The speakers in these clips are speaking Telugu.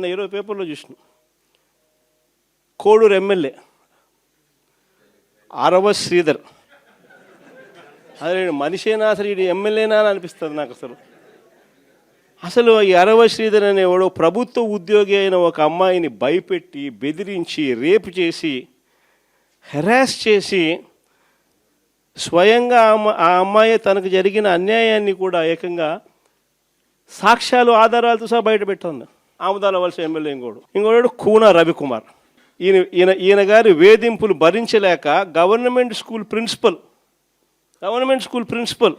నిన్న ఇరవై పేపర్లో చూసిన. కోడూరు ఎమ్మెల్యే అరవ శ్రీధర్. అదే మనిషేనా అసలు ఇది ఎమ్మెల్యేనా అని అనిపిస్తుంది నాకు అసలు. అసలు ఈ అరవ శ్రీధర్ అనేవాడు ప్రభుత్వ ఉద్యోగి అయిన ఒక అమ్మాయిని భయపెట్టి బెదిరించి రేపు చేసి హెరాస్ చేసి స్వయంగా ఆ అమ్మ- ఆ అమ్మాయి తనకు జరిగిన అన్యాయాన్ని కూడా ఏకంగా సాక్ష్యాలు ఆధారాలతో సహా బయట పెట్టాను ఆముదాల వలస ఎమ్మెల్యే ఇంకోడు. ఇంకోడు కూన రవికుమార్. ఈయన ఈయన ఈయన గారి వేధింపులు భరించలేక government school principal government school principal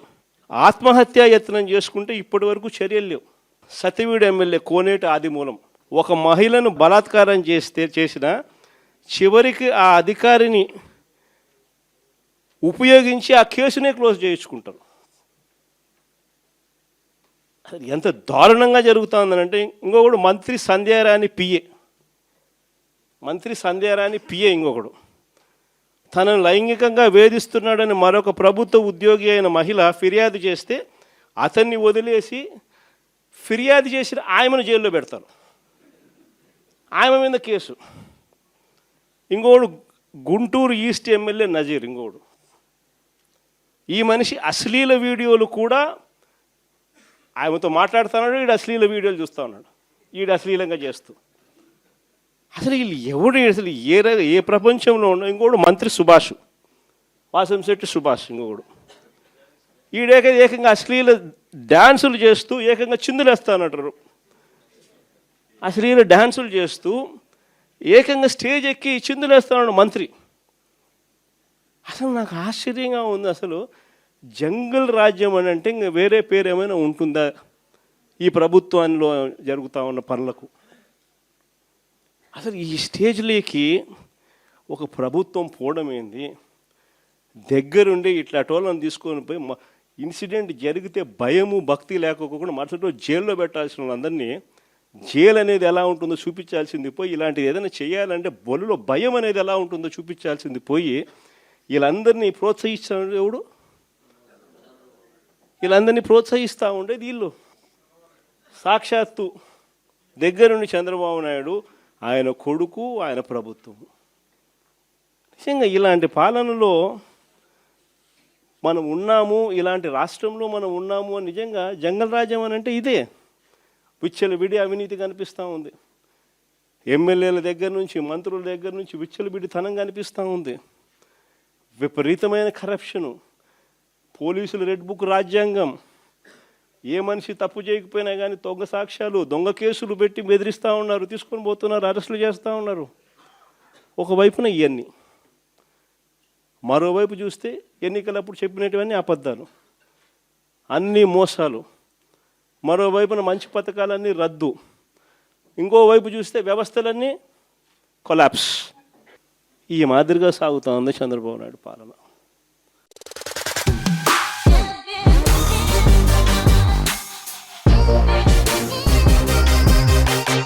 ఆత్మహత్యా యత్నం చేసుకుంటే ఇప్పటి వరకు చర్యలు లేవు. సతీవీడు ఎమ్మెల్యే కోనేటి ఆదిమూలం. ఒక మహిళను బలాత్కారం చేస్తే చేసిన చివరికి ఆ అధికారిని ఉపయోగించి ఆ కేసునే క్లోజ్ చేయించుకుంటారు. ఎంత దారుణంగా జరుగుతుందనంటే ఇంకొకడు మంత్రి సంధ్యారాణి పిఏ. మంత్రి సంధ్యారాణి పిఏ ఇంకొకడు. తనను లైంగికంగా వేధిస్తున్నాడని మరొక ప్రభుత్వ ఉద్యోగి అయిన మహిళ ఫిర్యాదు చేస్తే అతన్ని వదిలేసి ఫిర్యాదు చేసిన ఆయమను జైల్లో పెడతారు. ఆయమ మీద కేసు. ఇంకోడు గుంటూరు ఈస్ట్ ఎమ్మెల్యే నజీర్ ఇంకోడు ఈ మనిషి అశ్లీల వీడియోలు కూడా ఆమెతో మాట్లాడుతున్నాడు ఈడు అశ్లీల వీడియోలు చూస్తూ ఉన్నాడు. ఈడు అశ్లీలంగా చేస్తూ. అసలు వీళ్ళు ఎవడు అసలు ఏ ఏ ప్రపంచంలో ఉన్న ఇంకోడు మంత్రి సుభాష్. వాసంశెట్టి సుభాష్ ఇంకొకడు ఈడేక ఏకంగా అశ్లీల డ్యాన్సులు చేస్తూ ఏకంగా చిందులేస్తానంటారు. అశ్లీల డ్యాన్సులు చేస్తూ ఏకంగా స్టేజ్ ఎక్కి చిందులేస్తాడు మంత్రి. అసలు నాకు ఆశ్చర్యంగా ఉంది అసలు. జంగల్ రాజ్యం అని అంటే ఇంకా వేరే పేరు ఏమైనా ఉంటుందా? ఈ ప్రభుత్వంలో జరుగుతూ ఉన్న పనులకు. అసలు ఈ స్టేజ్లోకి ఒక ప్రభుత్వం పోవడం ఏంది? దగ్గరుండి ఇట్లా టోళ్ళని తీసుకొని పోయి మ- ఇన్సిడెంట్ జరిగితే భయము భక్తి లేకపోకుండా మరుసటి రోజు జైల్లో పెట్టాల్సిన వాళ్ళందరినీ జైలు అనేది ఎలా ఉంటుందో చూపించాల్సింది పోయి ఇలాంటిది ఏదైనా చేయాలంటే బొలులో భయం అనేది ఎలా ఉంటుందో చూపించాల్సింది పోయి వీళ్ళందరినీ ప్రోత్సహించడం ఎవడు? వీళ్ళందరినీ ప్రోత్సహిస్తూ ఉండేది వీళ్ళు. సాక్షాత్తు దగ్గరుండి చంద్రబాబు నాయుడు ఆయన కొడుకు ఆయన ప్రభుత్వం. నిజంగా ఇలాంటి పాలనలో మనం ఉన్నాము ఇలాంటి రాష్ట్రంలో మనం ఉన్నాము అని నిజంగా జంగల్ రాజ్యం అని అంటే ఇదే. విచ్చలు విడి అవినీతి కనిపిస్తూ ఉంది. ఎమ్మెల్యేల దగ్గర నుంచి మంత్రుల దగ్గర నుంచి విచ్చల విడితనం కనిపిస్తూ ఉంది. విపరీతమైన కరప్షను పోలీసులు రెడ్ బుక్ రాజ్యాంగం. ఏ మనిషి తప్పు చేయకపోయినా కానీ దొంగ సాక్ష్యాలు దొంగ కేసులు పెట్టి బెదిరిస్తూ ఉన్నారు తీసుకొని పోతున్నారు అరెస్టులు చేస్తూ ఉన్నారు. ఒకవైపున ఇవన్నీ మరోవైపు చూస్తే ఎన్నికలప్పుడు చెప్పినటువన్నీ అబద్ధాలు. అన్నీ మోసాలు. మరోవైపున మంచి పథకాలన్నీ రద్దు. ఇంకోవైపు చూస్తే వ్యవస్థలన్నీ కొలాప్స్. ఈ మాదిరిగా సాగుతూ ఉంది చంద్రబాబు నాయుడు పాలన.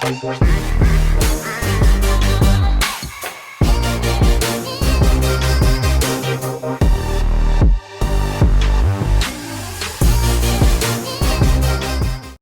Bye.